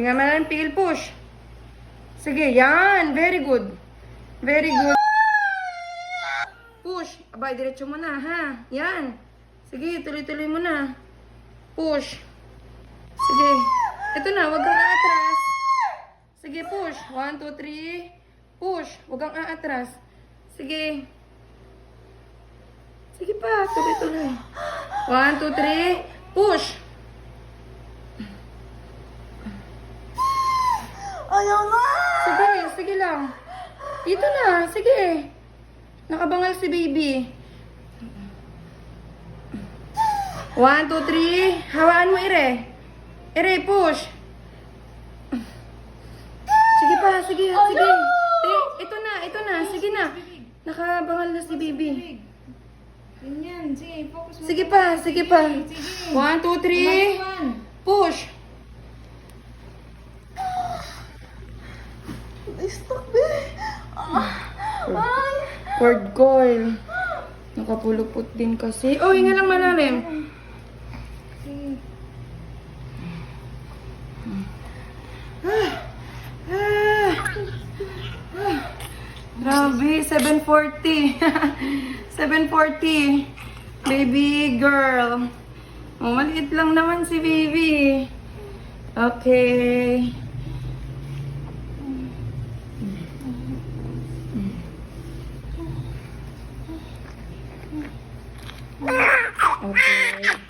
Hinga malalim, pigil, push. Sige, yan. Very good. Very good. Push. Abay, diretso mo na, ha? Yan. Sige, tuloy-tuloy mo na. Push. Sige. Ito na, wag kang aatras. Sige, push. One, two, three. Push. Wag kang aatras. Sige. Sige pa, tuloy-tuloy. One, two, three. Push. Ayaw na! Sige, sige lang. Dito na, sige. Nakabangal si baby. One, two, three. Hawaan mo, Ire. Ire, push. Sige pa, sige, sige. Te, ito na, ito na, sige na. Nakabangal na si baby. Ganyan, sige, focus mo. Sige pa, sige pa. One, two, three. Push. Stop eh. Ah. Ay. Word coil. Nakapulupot din kasi. Oh, hinga lang malalim. Sige. Ah. Ah. Grabe, 740. 740. Baby girl. Oh, maliit lang naman si baby. Okay. Okay. Okay.